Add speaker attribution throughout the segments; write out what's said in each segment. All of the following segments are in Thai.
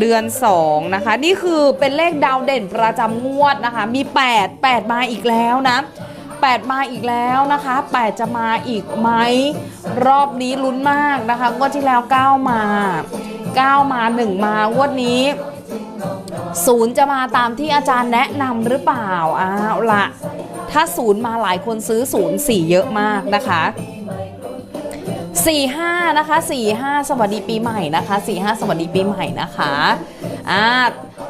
Speaker 1: เดือน 2 นะคะ นี่คือเป็นเลขดาวเด่นประจำงวดนะคะ มี 8 8 มาอีกแล้วนะ 8 มาอีกแล้วนะคะ 8 จะมาอีกไหม รอบนี้ลุ้นมากนะคะ งวดที่แล้ว 9 มา 9 มา 1 มางวดนี้ศูนย์จะมาตามที่อาจารย์แนะนำหรือเปล่าอ้าวละถ้าศูนย์มาหลายคนซื้อศูนย์สี่เยอะมากนะคะ 45 นะคะ 45 สวัสดีปีใหม่นะคะ 45 สวัสดีปีใหม่นะคะอ่า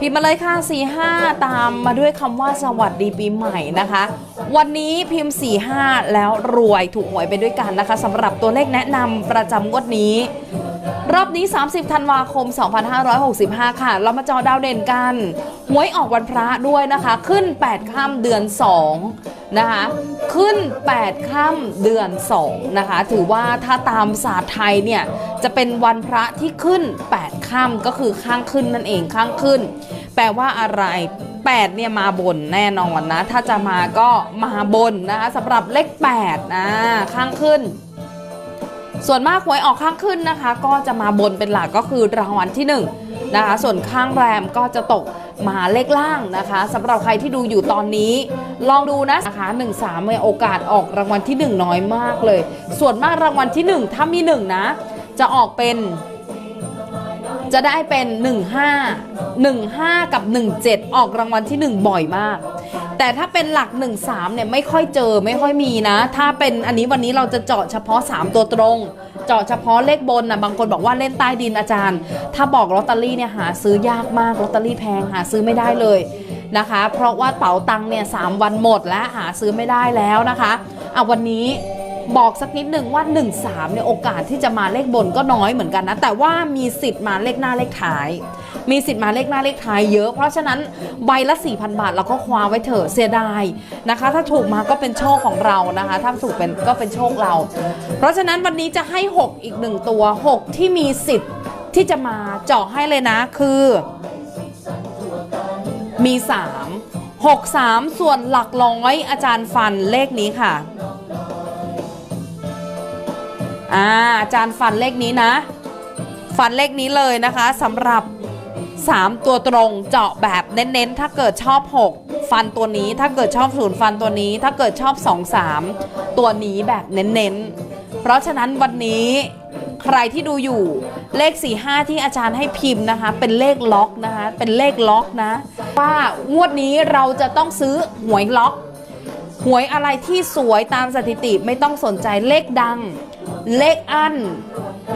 Speaker 1: พิมพ์มาเลยค่ะ 45 ตามมาด้วยคำว่าสวัสดีปีใหม่นะคะ วันนี้พิมพ์ 45 แล้วรวยถูกหวยไปด้วยกันนะคะสำหรับตัวเลขแนะนำประจำงวดนี้ รอบนี้ 30 ธันวาคม 2565 ค่ะ เรามาจอดาวเด่นกันหวยออกวันพระด้วยนะคะ ขึ้น 8 ค่ำเดือน 2 นะคะ ขึ้น 8 ค่ำเดือน 2 นะคะ ถือว่าถ้าตามศาสตร์ไทยเนี่ย จะเป็นวันพระที่ขึ้น 8 ค่ำก็คือข้างขึ้นนั่นเองข้างขึ้น แปลว่าอะไร 8 เนี่ยมาบนแน่นอนนะ ถ้าจะมาก็มาบนนะคะสำหรับเลข8นะข้างขึ้น ส่วนมากหวยออกข้างขึ้นนะคะ ก็จะมาบนเป็นหลักก็คือรางวัลที่1นะคะ ส่วนข้างแรมก็จะตกมาเลขล่างนะคะสำหรับใครที่ดูอยู่ตอนนี้ ลองดูนะนะคะ1 3มีโอกาสออกรางวัลที่ 1 น้อยมากเลย ส่วนมากรางวัลที่ 1 ถ้ามี 1 นะ จะออกเป็น จะได้เป็น 15 15 กับ 17 ออกรางวัลที่ 1 บ่อยมาก แต่ถ้าเป็นหลัก 1 3เนี่ยไม่ค่อยเจอไม่ค่อยมีนะ ถ้าเป็นอันนี้วันนี้เราจะเจาะเฉพาะ 3 ตัวตรง เจาะเฉพาะเลขบนนะบางคนบอกว่าเล่นใต้ดินอาจารย์ ถ้าบอกลอตเตอรี่เนี่ยหาซื้อยากมากลอตเตอรี่แพงหาซื้อไม่ได้เลยนะคะ เพราะว่าเป๋าตังค์เนี่ยสามวันหมดและหาซื้อไม่ได้แล้วนะคะอะวันนี้ บอกสักนิดหนึ่งว่า 1 3เนี่ยโอกาสที่จะมาเลขบนก็น้อยเหมือนกันนะ แต่ว่ามีสิทธิ์มาเลขหน้าเลขท้าย มีสิทธิ์มาเลขหน้าเลขท้ายเยอะ เพราะฉะนั้นใบละ 4,000 บาทเราก็คว้าไว้เถอะเสียดายนะคะ ถ้าถูกมาก็เป็นโชคของเรานะคะ ถ้าถูกเป็นก็เป็นโชคเรา เพราะฉะนั้นวันนี้จะให้ 6 อีกหนึ่งตัว 6 ที่มีสิทธิ์ที่จะมาเจาะให้เลยนะคือมี 3 6 3 ส่วนหลักร้อยอาจารย์ฟันเลขนี้ค่ะ อ่าอาจารย์ฟันเลขนี้นะ ฟันเลขนี้เลยนะคะสำหรับ 3 ตัวตรงเจาะแบบเน้นๆ ถ้าเกิดชอบ 6 ฟันตัวนี้ ถ้าเกิดชอบศูนย์ฟันตัวนี้ ถ้าเกิดชอบ 2 3 ตัวนี้แบบเน้นๆ เพราะฉะนั้นวันนี้ใครที่ดูอยู่เลข 4 5 ที่อาจารย์ให้พิมพ์นะคะ เป็นเลขล็อกนะคะ เป็นเลขล็อกนะ ว่างวดนี้เราจะต้องซื้อหวยล็อก หวยอะไรที่สวยตามสถิติไม่ต้องสนใจเลขดัง เลขอั้น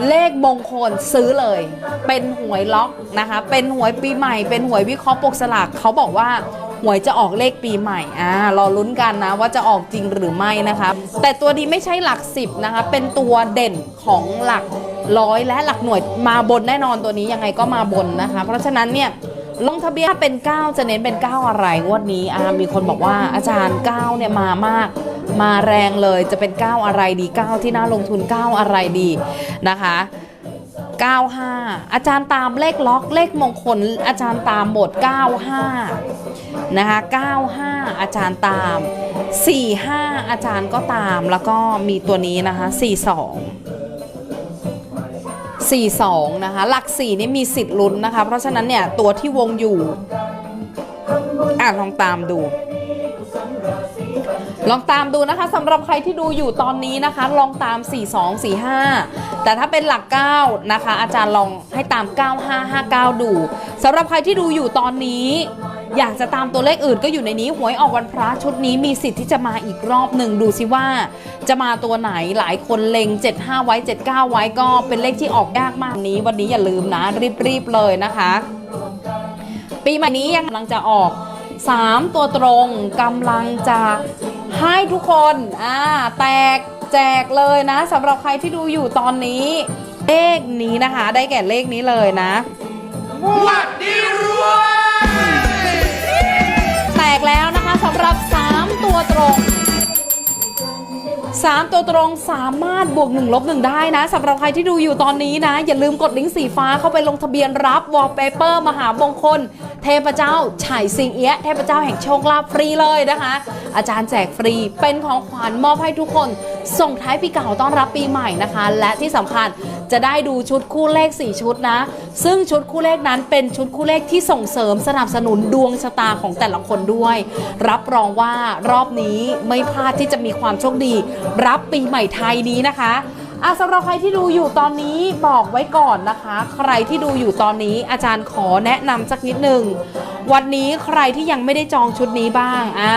Speaker 1: เลขมงคลซื้อเลย เป็นหวยล็อกนะคะ เป็นหวยปีใหม่ เป็นหวยวิเคราะห์ปกสลากเขาบอกว่าหวยจะออกเลขปีใหม่อ่ารอลุ้นกันนะว่าจะออกจริงหรือไม่นะคะ แต่ตัวนี้ไม่ใช่หลักสิบนะคะ เป็นตัวเด่นของหลักร้อยและหลักหน่วยมาบนแน่นอนตัวนี้ยังไงก็มาบนนะคะ เพราะฉะนั้นเนี่ยลงทะเบียนถ้าเป็น 9 จะเน้นเป็น 9 อะไรงวดนี้อ่ามีคนบอกว่าอาจารย์ 9 เนี่ยมามาก มาแรงเลยจะเป็น9อะไรดี9ที่น่าลงทุน9อะไรดีนะคะ95 อาจารย์ตามเลขล็อกเลขมงคล อาจารย์ตามหมด 95 นะคะ 95 อาจารย์ตาม 45 อาจารย์ก็ตามแล้วก็มีตัวนี้นะคะ 42 42 นะคะ หลัก 4 นี่มีสิทธิ์ลุ้นนะคะ เพราะฉะนั้นเนี่ย ตัวที่วงอยู่ อะลองตามดู ลองตามดูนะคะสำหรับใครที่ดูอยู่ตอนนี้นะคะ ลองตาม 4 2 4 5 แต่ถ้าเป็นหลัก 9 นะคะ อาจารย์ลองให้ตาม 9559 ดูสำหรับใครที่ดูอยู่ตอนนี้ อยากจะตามตัวเลขอื่นก็อยู่ในนี้หวยออกวันพระชุดนี้มีสิทธิ์ที่จะมาอีกรอบหนึ่งดูสิว่า จะมาตัวไหนหลายคนเล็ง 75 ไว้ 79 ไว้ก็เป็นเลขที่ออกยากมากนี้ วันนี้อย่าลืมนะรีบๆเลยนะคะ ปีใหม่นี้ยังกำลังจะออก 3 ตัวตรงกำลังจะ ให้ทุกคนอ่าแตกแจกเลยนะสำหรับใครที่ดูอยู่ตอนนี้ เลขนี้นะคะ ได้แก่เลขนี้เลยนะ
Speaker 2: วัดดีรวย
Speaker 1: 3 ตัวตรงสามารถบวก1ลบ1ได้นะสำหรับใครที่ดูอยู่ตอนนี้นะ อย่าลืมกดลิงก์สีฟ้าเข้าไปลงทะเบียนรับวอลเปเปอร์มหามงคล เทพเจ้าฉ่ายสิงเอียะเทพเจ้าแห่งโชคลาภฟรีเลยนะคะ อาจารย์แจกฟรีเป็นของขวัญมอบให้ทุกคน ส่งท้ายปีเก่าต้อนรับปีใหม่นะคะ และที่สำคัญ จะได้ดูชุดคู่เลข 4 ชุดนะ ซึ่งชุดคู่เลขนั้นเป็นชุดคู่เลขที่ส่งเสริมสนับสนุนดวงชะตาของแต่ละคนด้วย รับรองว่ารอบนี้ไม่พลาดที่จะมีความโชคดี รับปีใหม่ไทยนี้นะคะ อะสำหรับใครที่ดูอยู่ตอนนี้บอกไว้ก่อนนะคะ ใครที่ดูอยู่ตอนนี้อาจารย์ขอแนะนำสักนิดหนึ่งวันนี้ใครที่ยังไม่ได้จองชุดนี้บ้างอ่า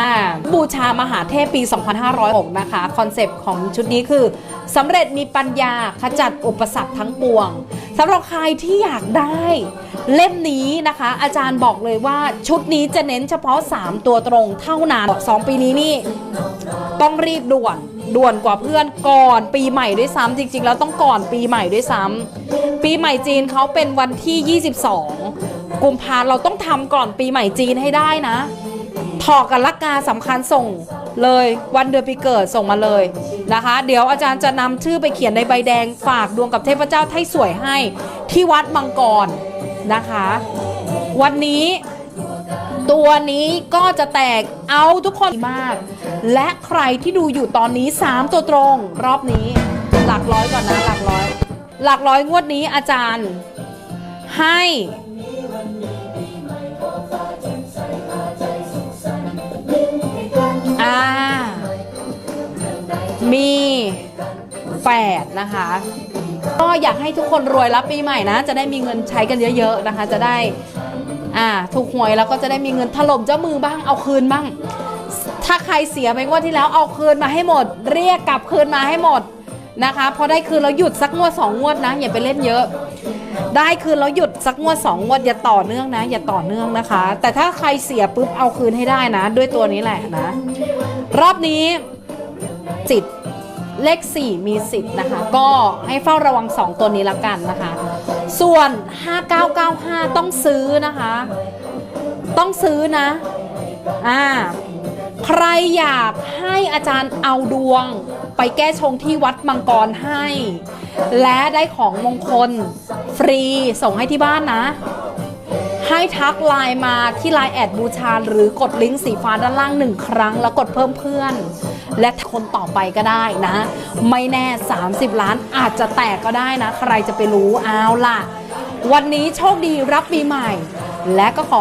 Speaker 1: บูชามหาเทพปี 2506 นะคะ คอนเซปต์ของชุดนี้คือสำเร็จมีปัญญาขจัดอุปสรรคทั้งปวงสำหรับใครที่อยากได้เล่มนี้นะคะ อาจารย์บอกเลยว่าชุดนี้จะเน้นเฉพาะ 3 ตัวตรงเท่านั้น2ปีนี้นี่ต้องรีบด่วน ด่วนกว่าเพื่อนก่อนปีใหม่ด้วยซ้ำจริง ๆ แล้วต้องก่อนปีใหม่ด้วยซ้ำปีใหม่จีนเขาเป็นวันที่ 22 กุมภาเราต้องทำก่อนปีใหม่จีนให้ได้นะถอกกันลักกาสำคัญส่งเลยวันเดือนปีเกิดส่งมาเลยนะคะ เดี๋ยวอาจารย์จะนำชื่อไปเขียนในใบแดงฝากดวงกับเทพเจ้าไทยสวยให้ที่วัดมังกรนะคะ วันนี้ ตัวนี้ก็จะแตกเอาทุกคนมาก และใครที่ดูอยู่ตอนนี้ 3 ตัวตรง รอบนี้ หลักร้อยก่อนนะหลักร้อย หลักร้อยงวดนี้อาจารย์ ให้อ่ามีแปดนะคะก็อยากให้ทุกคนรวยรับปีใหม่นะ จะได้มีเงินใช้กันเยอะ ๆ นะคะ จะได้ อ่าถูกหวยแล้วก็จะได้มีเงินถล่มเจ้ามือบ้างเอาคืนบ้าง ถ้าใครเสียไปงวดที่แล้วเอาคืนมาให้หมด เรียกกลับคืนมาให้หมดนะคะพอได้คืนแล้วหยุดสักงวดสองงวดนะอย่าไปเล่นเยอะ ได้คืนแล้วหยุดสักงวดสองงวดอย่าต่อเนื่องนะ อย่าต่อเนื่องนะคะ แต่ถ้าใครเสียปุ๊บเอาคืนให้ได้นะ ด้วยตัวนี้แหละนะ รอบนี้จิตเลข 4 มีสิทธิ์นะคะ ก็ให้เฝ้าระวัง 2 ตัวนี้ละกันนะคะ ส่วน 5995 ต้องซื้อนะคะ ต้องซื้อนะ อ่า ใครอยากให้อาจารย์เอาดวง ไปแก้ชงที่วัดมังกรให้ และได้ของมงคล ฟรีส่งให้ที่บ้านนะ ให้ทักไลน์มาที่ไลน์แอดบูชาหรือกดลิงก์สีฟ้าด้านล่างหนึ่งครั้ง แล้วกดเพิ่มเพื่อน และคนต่อไปก็ได้นะ ไม่แน่ 30 ล้านอาจจะแตกก็ได้นะ ใครจะไปรู้เอาล่ะ วันนี้โชคดีรับปีใหม่ และก็ขอ